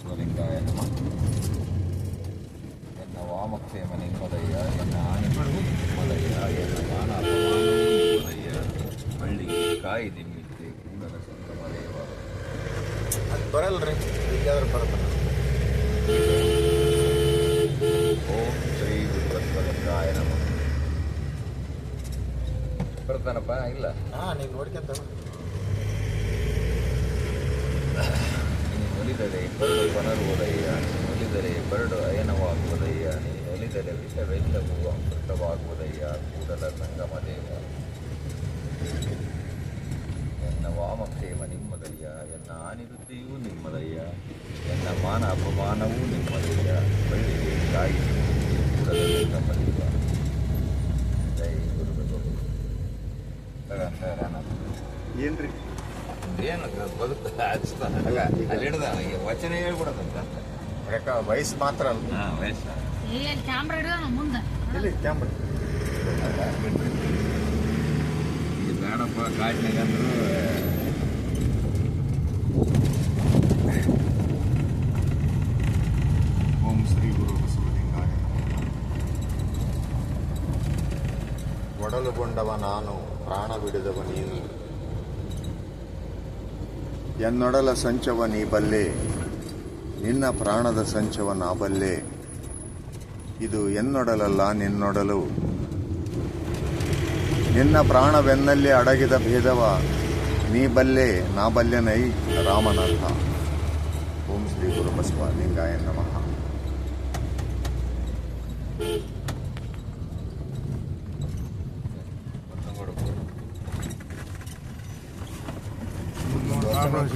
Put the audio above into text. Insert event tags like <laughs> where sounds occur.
ಶಿವಲಿಂಗಾಯ ನಮ ಎನ್ನ ವಾಮಕ್ಷೇಮ ನಿಮ್ಮದಯ್ಯ ಎನ್ನ ಆನೆಮಡಿ ನಿಮ್ಮದಯ್ಯ ಎನ್ನ ಮಾನ ಅಪಮಾನವೂ ನಿಮ್ಮದಯ್ಯ ಮಳ್ಳಿಗೆ ಕಾಯಿ ದಿಮ್ಮಿತ್ತೆ ಕೂಡಲ ಸಂಗಮ ದೇವ ಅದು ಬರಲ್ರಿ ಈಗಾದ್ರೂ ಬರುತ್ತೆ ಓಂ ಶ್ರೀ ಗುರುಬಸವಲಿಂಗಾಯ ನಮ. ಬರ್ತಾನಪ್ಪ ಇಲ್ಲ? ಹಾಂ ನೀವು ನೋಡ್ಕೊಂತ ನೀನು ಒಲಿದರೆ ಬರಡು ಪನರುವುದಯ್ಯ ನೀನು ಒಲಿದರೆ ಬರಡು ಅಯನವಾಗುವುದಯ್ಯ ನೀನು ಒಲಿದರೆ ವಿಷವೆಲ್ಲವೂ ಅಮೃತವಾಗುವುದಯ್ಯ ಕೂಡಲ ಸಂಗಮ ದೇವ ಎನ್ನ ವಾಮಕ್ಷೇಮ ನಿಮ್ಮದಯ್ಯ ಎನ್ನ ಆನಿವೃತ್ತಿಯೂ ನಿಮ್ಮದಯ್ಯ ಎನ್ನ ಮಾನ ಅಪಮಾನವೂ ನಿಮ್ಮದಯ್ಯ ಬಳ್ಳಿಗೆ ಕಾಯಿ ಕೂಡಲ ಸಂಗಮ ದೇವ ಜೈ ಗುರು ಏನ್ರಿ ಏನು ಬದುಕು? <laughs> ಹಚ್ತಾನ ಅಲ್ಲ, ಈಗ- ಅಲ್ಲಿ ಹಿಡ್ದ ಈಗ ವಚನ ಹೇಳ್ಬಿಡದಂತ ಯಾಕ ವಯಸ್ಸು ಮಾತ್ರ ಅಲ್ಲ. ಹಾಂ ವಯಸ್ಸ. ಕ್ಯಾಮ್ರಾ ಹಿಡಿದ ಮುಂದೆ. ಇಲ್ಲಿ ಕ್ಯಾಮ್ರಾ ಇದು ಬೇಡಪ್ಪ ಕಾಡಿನಾಗ ಅಂದ್ರು ಓಂ ಶ್ರೀ ಗುರು ಬಸವಲಿಂಗಾಯ ಒಡಲುಗೊಂಡವ ನಾನು ಪ್ರಾಣ ಬಿಡಿದವ ನೀನು. ಎನ್ನೊಡಲ ಸಂಚವ ನೀ ಬಲ್ಲೆ, ನಿನ್ನ ಪ್ರಾಣದ ಸಂಚವ ನಾ ಬಲ್ಲೆ. ಇದು ಎನ್ನೊಡಲಲ್ಲ ನಿನ್ನೊಡಲು. ನಿನ್ನ ಪ್ರಾಣವೆನ್ನಲ್ಲಿ ಅಡಗಿದ ಭೇದವ ನೀ ಬಲ್ಲೆ, ನಾ ಬಲ್ಲೆನೈ ರಾಮನಾಥ. ಓಂ ಶ್ರೀ ಗುರು ಬಸವ ಲಿಂಗಾಯ ನಮಃ. no,